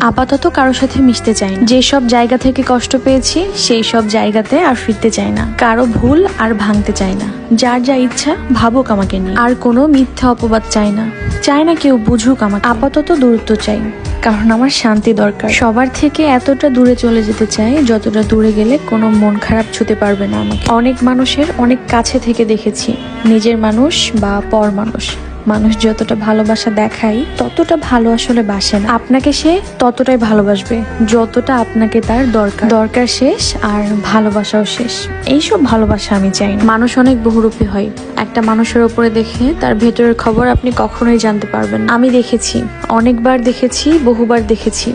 আপাতত কারোর সাথে মিশতে চাই না। যেসব জায়গা থেকে কষ্ট পেয়েছি, সেই সব জায়গাতে আর ফিরতে চাই না। কারও ভুল আর ভাঙতে চাই না। যার যা ইচ্ছা, ভাবুক আমাকে নিয়ে। আর কোনো মিথ্যা অপবাদ চাই না। চাই না কেউ বুঝুক আমাকে। আপাতত দূরত্ব চাই। কারণ আমার শান্তি দরকার। সবার থেকে এতটা দূরে চলে যেতে চাই, যতটা দূরে গেলে কোনো মন খারাপ ছুতে পারবে না আমাকে। অনেক মানুষের অনেক কাছে থেকে দেখেছি। নিজের মানুষ বা পর মানুষ। মানুষ যতটা ভালোবাসা দেখায়, ততটা ভালো আসলে বাসে না। আপনাকে সে ততটাই ভালোবাসবে যতটা আপনাকে তার দরকার। দরকার শেষ আর ভালোবাসাও শেষ। এইসব ভালোবাসা আমি চাই। মানুষ অনেক বহুরূপী হয়। একটা মানুষের ওপরে দেখে তার ভেতরের খবর আপনি কখনোই জানতে পারবেন আমি দেখেছি, অনেকবার দেখেছি, বহুবার দেখেছি।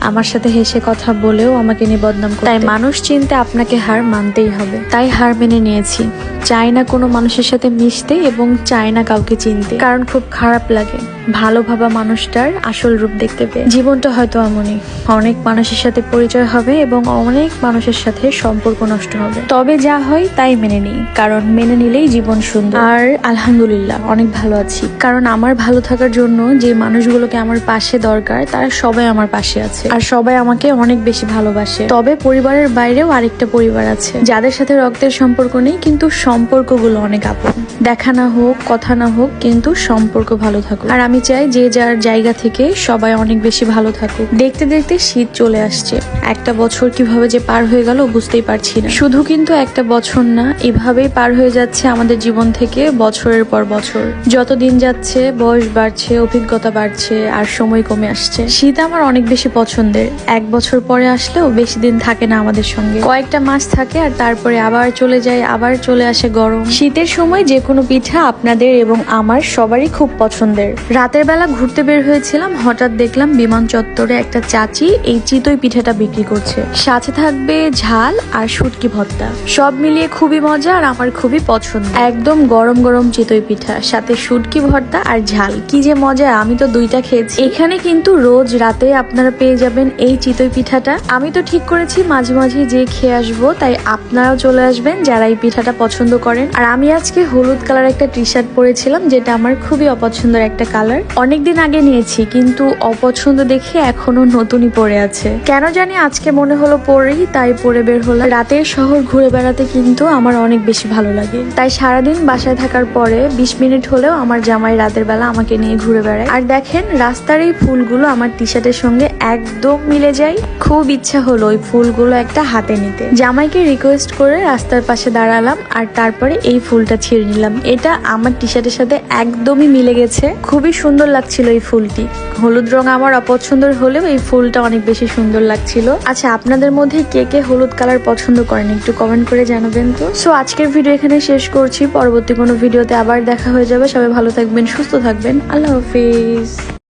আমার সাথে হেসে কথা বলেও আমাকে নিয়ে বদনাম করে তাই মানুষ চিনতে আপনাকে হার মানতেই হবে। তাই হার মেনে নিয়েছি। চাই না কোনো মানুষের সাথে মিশতে এবং চায় না কাউকে চিনতে। কারণ খুব খারাপ লাগে। ভালো ভাবা মানুষটার আসল রূপ দেখতে পেয়ে। জীবনটা হয়তো এমনই। অনেক মানুষের সাথে পরিচয় হবে এবং অনেক মানুষের সাথে সম্পর্ক নষ্ট হবে। তবে যা হয় তাই মেনে নিই, কারণ মেনে নিলেই জীবন সুন্দর। আর আলহামদুলিল্লাহ, অনেক ভালো আছি। কারণ আমার ভালো থাকার জন্য যে মানুষগুলোকে আমার পাশে দরকার, তারা সবাই আমার পাশে আছে। আর সবাই আমাকে অনেক বেশি ভালোবাসে। তবে পরিবারের বাইরেও আরেকটা পরিবার আছে। যাদের সাথে রক্তের সম্পর্ক নেই, কিন্তু সম্পর্কগুলো অনেক আপন। দেখা না হোক, কথা না হোক, কিন্তু সম্পর্ক ভালো থাকুক। আর আমি চাই যে যার জায়গা থেকে সবাই অনেক বেশি ভালো থাকুক। দেখতে দেখতে শীত চলে আসছে। একটা বছর কীভাবে যে পার হয়ে গেল বুঝতেই পারছি না। শুধু কিন্তু একটা বছর না, এভাবেই পার হয়ে যাচ্ছে আমাদের জীবন থেকে বছরের পর বছর। যত দিন যাচ্ছে, বয়স বাড়ছে, অভিজ্ঞতা বাড়ছে, আর সময় কমে আসছে। শীত আমার অনেক বেশি পছন্দের। এক বছর পরে আসলেও বেশি দিন থাকে না আমাদের সঙ্গে। কয়েকটা মাস থাকে আর তারপরে আবার চলে যায়, আবার চলে আসে গরম। শীতের সময় যে কোনো পিঠা আপনাদের এবং আমার সবারই খুব পছন্দের। রাতের বেলা ঘুরতে বের হয়েছিলাম, হঠাৎ দেখলাম বিমান চত্বরে একটা চাচি এই চিতই পিঠাটা বিক্রি করছে। সাথে থাকবে ঝাল আর শুটকি ভর্তা। সব মিলিয়ে খুবই মজা আর আমার খুবই পছন্দ। একদম গরম গরম চিতই পিঠা, সাথে শুটকি ভর্তা আর ঝাল। কি যে মজা, আমি তো দুইটা খেয়েছি। এখানে কিন্তু রোজ রাতে আপনারা পেয়ে যাবেন এই চিতই পিঠাটা। আমি তো ঠিক করেছি, মাঝে মাঝে যে খেয়ে আসব, তাই আপনারাও চলে আসবেন যারা এই পিঠাটা পছন্দ করেন। আর আমি আজকে হলুদ কালার একটা টি শার্ট পরেছিলাম, যেটা আমার খুবই অপছন্দের একটা কালার অনেকদিন আগে নিয়েছি, কিন্তু অপছন্দ দেখে এখনও নতুনই পরে আছে। কেন জানি আজকে মনে হলো পরেই তাই পরে বের হলাম। রাতের শহর ঘুরে বেড়াতে কিন্তু আমার অনেক বেশি ভালো লাগে। তাই সারাদিন বাসায় থাকার পরে বিশ মিনিট হলেও আমার জামাই রাতের বেলা আমাকে নিয়ে ঘুরে বেড়ায়। আর দেখেন, রাস্তার এই ফুলগুলো আমার টি শার্টের সঙ্গে একদম মিলে যায়। খুব ইচ্ছা হলো ওই ফুলগুলো একটা হাতে নিতে। জামাইকে রিকোয়েস্ট করে রাস্তার পাশে দাঁড়ালাম, আর তারপরে এই ফুলটা ছিঁড়ে নিলাম। এটা আমার টি শার্টের সাথে একদমই মিলে গেছে। খুবই সুন্দর লাগছিল এই ফুলটি। হলুদ রং আমার অপছন্দর হলেও এই ফুলটা অনেক বেশি সুন্দর লাগছিল। আচ্ছা আপনাদের মধ্যে কে কে হলুদ কালার পছন্দ করেন একটু কমেন্ট করে জানাবেন তো। সো আজকের ভিডিও এখানে শেষ করছি। পরবর্তী কোনো ভিডিওতে আবার দেখা হয়ে যাবে। সবাই ভালো থাকবেন, সুস্থ থাকবেন। আল্লাহ হাফিজ।